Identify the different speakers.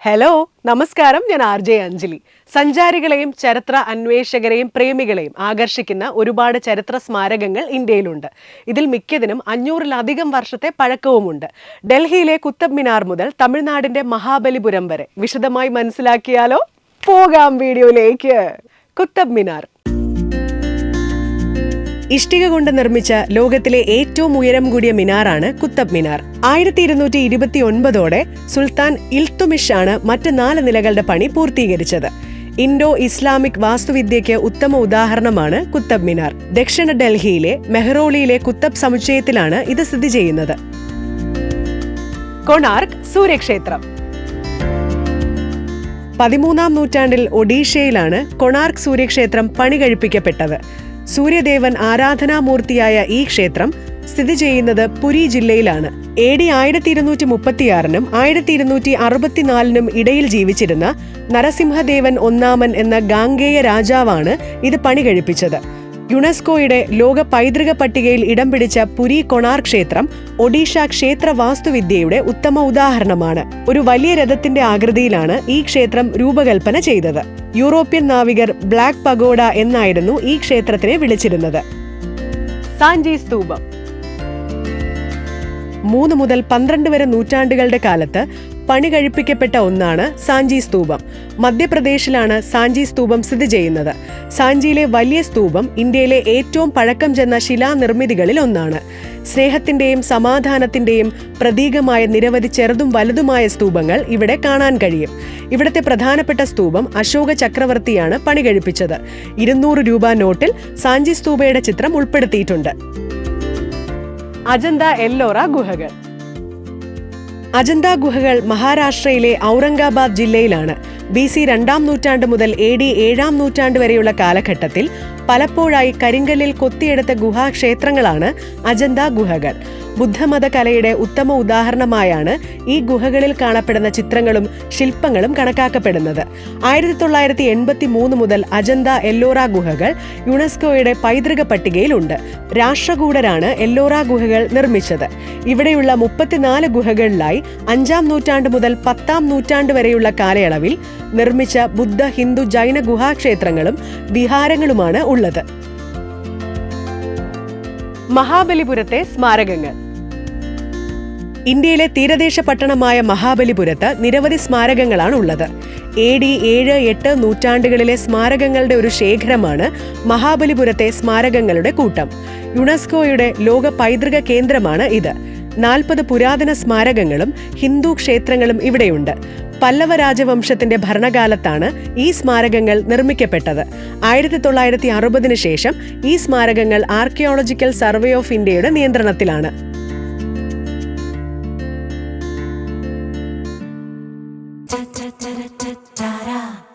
Speaker 1: Hello നമസ്കാരം. ഞാൻ R J Anjali. സഞ്ചാരികളെയും ചരിത്ര അന്വേഷകരെയും പ്രേമികളെയും ആകർഷിക്കുന്ന ഒരുപാട് ചരിത്ര സ്മാരകങ്ങൾ ഇന്ത്യയിലുണ്ട്. ഇതിൽ മിക്കതിനും അഞ്ഞൂറിലധികം വർഷത്തെ പഴക്കവുമുണ്ട്. ഡൽഹിയിലെ കുത്തബ് മിനാർ മുതൽ തമിഴ്നാടിന്റെ മഹാബലിപുരം വരെ. വിശദമായി മനസ്സിലാക്കിയാലോ? പോകാം വീഡിയോയിലേക്ക്. കുത്തബ് മിനാർ. ഇഷ്ടിക കൊണ്ട് നിർമ്മിച്ച ലോകത്തിലെ ഏറ്റവും ഉയരം കൂടിയ മിനാറാണ് കുത്തബ് മിനാർ. ആയിരത്തി ഇരുന്നൂറ്റി ഇരുപത്തി ഒൻപതോടെ സുൽത്താൻ ഇൽത്തുമിഷ് ആണ് മറ്റ് നാല് നിലകളുടെ പണി പൂർത്തീകരിച്ചത്. ഇൻഡോ ഇസ്ലാമിക് വാസ്തുവിദ്യയ്ക്ക് ഉത്തമ ഉദാഹരണമാണ് കുത്തബ് മിനാർ. ദക്ഷിണ ഡൽഹിയിലെ മെഹ്റോളിയിലെ കുത്തബ് സമുച്ചയത്തിലാണ് ഇത് സ്ഥിതി ചെയ്യുന്നത്. കൊണാർക്ക് സൂര്യക്ഷേത്രം. പതിമൂന്നാം നൂറ്റാണ്ടിൽ ഒഡീഷയിലാണ് കൊണാർക്ക് സൂര്യക്ഷേത്രം പണി കഴിപ്പിക്കപ്പെട്ടത്. സൂര്യദേവൻ ആരാധനാമൂർത്തിയായ ഈ ക്ഷേത്രം സ്ഥിതി ചെയ്യുന്നത് പുരി ജില്ലയിലാണ്. എ ഡി ആയിരത്തി ഇരുന്നൂറ്റി മുപ്പത്തിയാറിനും ആയിരത്തി ഇരുന്നൂറ്റി അറുപത്തിനാലിനും ഇടയിൽ ജീവിച്ചിരുന്ന നരസിംഹദേവൻ ഒന്നാമൻ എന്ന ഗാംഗേയ രാജാവാണ് ഇത് പണി കഴിപ്പിച്ചത് യുനെസ്കോയുടെ ലോക പൈതൃക പട്ടികയിൽ ഇടം പിടിച്ച പുരി കൊണാർ ക്ഷേത്രം ഒഡീഷ ക്ഷേത്ര വാസ്തുവിദ്യയുടെ ഉത്തമ ഉദാഹരണമാണ്. ഒരു വലിയ രഥത്തിന്റെ ആകൃതിയിലാണ് ഈ ക്ഷേത്രം രൂപകൽപ്പന ചെയ്തത്. യൂറോപ്യൻ നാവികർ ബ്ലാക്ക് പഗോഡ എന്നായിരുന്നു ഈ ക്ഷേത്രത്തിനെ വിളിച്ചിരുന്നത്. സാഞ്ചി സ്തൂപം. മൂന്ന് മുതൽ പന്ത്രണ്ട് വരെ നൂറ്റാണ്ടുകളുടെ കാലത്ത് പണി കഴിപ്പിക്കപ്പെട്ട ഒന്നാണ് സാഞ്ചി സ്തൂപം. മധ്യപ്രദേശിലാണ് സാഞ്ചി സ്തൂപം സ്ഥിതി ചെയ്യുന്നത്. സാഞ്ചിയിലെ വലിയ സ്തൂപം ഇന്ത്യയിലെ ഏറ്റവും പഴക്കം ചെന്ന ശിലാനിർമ്മിതികളിൽ ഒന്നാണ്. സ്നേഹത്തിന്റെയും സമാധാനത്തിന്റെയും പ്രതീകമായ നിരവധി ചെറുതും വലുതുമായ സ്തൂപങ്ങൾ ഇവിടെ കാണാൻ കഴിയും. ഇവിടുത്തെ പ്രധാനപ്പെട്ട സ്തൂപം അശോക ചക്രവർത്തിയാണ് പണി കഴിപ്പിച്ചത്. ഇരുന്നൂറ് രൂപ നോട്ടിൽ സാഞ്ചി സ്തൂപയുടെ ചിത്രം ഉൾപ്പെടുത്തിയിട്ടുണ്ട്. അജന്ത എല്ലോറ ഗുഹകൾ. അജന്ത ഗുഹകൾ മഹാരാഷ്ട്രയിലെ ഔറംഗാബാദ് ജില്ലയിലാണ്. ബി സി രണ്ടാം നൂറ്റാണ്ട് മുതൽ എ ഡി ഏഴാം നൂറ്റാണ്ട് വരെയുള്ള കാലഘട്ടത്തിൽ പലപ്പോഴായി കരിങ്കല്ലിൽ കൊത്തിയെടുത്ത ഗുഹാക്ഷേത്രങ്ങളാണ് അജന്ത ഗുഹകൾ. ബുദ്ധമത കലയുടെ ഉത്തമ ഉദാഹരണമായാണ് ഈ ഗുഹകളിൽ കാണപ്പെടുന്ന ചിത്രങ്ങളും ശില്പങ്ങളും കണക്കാക്കപ്പെടുന്നത്. ആയിരത്തി തൊള്ളായിരത്തി എൺപത്തി മൂന്ന് മുതൽ അജന്ത എല്ലോറ ഗുഹകൾ യുനെസ്കോയുടെ പൈതൃക പട്ടികയിലുണ്ട്. രാഷ്ട്രകൂടരാണ് എല്ലോറ ഗുഹകൾ നിർമ്മിച്ചത്. ഇവിടെയുള്ള മുപ്പത്തിനാല് ഗുഹകളിലായി അഞ്ചാം നൂറ്റാണ്ട് മുതൽ പത്താം നൂറ്റാണ്ട് വരെയുള്ള കാലയളവിൽ നിർമ്മിച്ച ബുദ്ധ ഹിന്ദു ജൈന ഗുഹാക്ഷേത്രങ്ങളും വിഹാരങ്ങളുമാണ് ഉള്ളത്. മഹാബലിപുരത്തെ സ്മാരകങ്ങൾ. ഇന്ത്യയിലെ തീരദേശ പട്ടണമായ മഹാബലിപുരത്ത് നിരവധി സ്മാരകങ്ങളാണ് ഉള്ളത്. എ ഡി ഏഴ് എട്ട് നൂറ്റാണ്ടുകളിലെ സ്മാരകങ്ങളുടെ ഒരു ശേഖരമാണ് മഹാബലിപുരത്തെ സ്മാരകങ്ങളുടെ കൂട്ടം. യുനെസ്കോയുടെ ലോക പൈതൃക കേന്ദ്രമാണ് ഇത്. നാൽപ്പത് പുരാതന സ്മാരകങ്ങളും ഹിന്ദു ക്ഷേത്രങ്ങളും ഇവിടെയുണ്ട്. പല്ലവ രാജവംശത്തിന്റെ ഭരണകാലത്താണ് ഈ സ്മാരകങ്ങൾ നിർമ്മിക്കപ്പെട്ടത്. ആയിരത്തി തൊള്ളായിരത്തി അറുപതിനു ശേഷം ഈ സ്മാരകങ്ങൾ ആർക്കിയോളജിക്കൽ സർവേ ഓഫ് ഇന്ത്യയുടെ നിയന്ത്രണത്തിലാണ്.